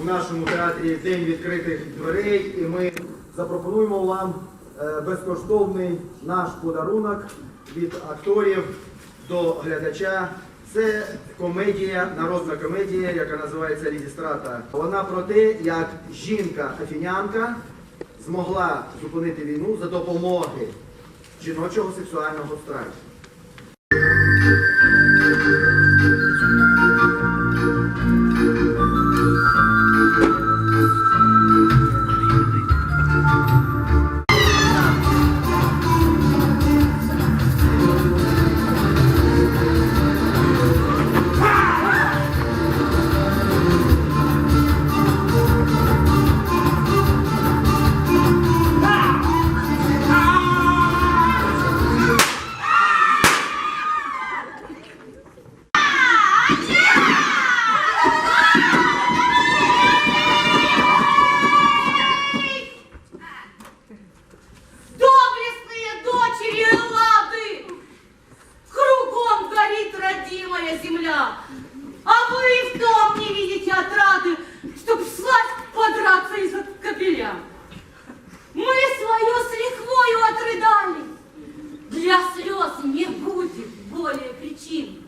У нашому театрі День відкритих дверей, і ми запропонуємо вам е, безкоштовний наш подарунок від акторів до глядача. Це комедія, народна комедія, яка називається Лідістрата. Вона про те, як жінка-афінянка змогла зупинити війну за допомоги жіночого сексуального страйку. родимая земля, а вы и в том не видите отрады, чтоб сласть подраться из-за капеля. Мы свое с лихвою отрыдали, для слез не будет более причин.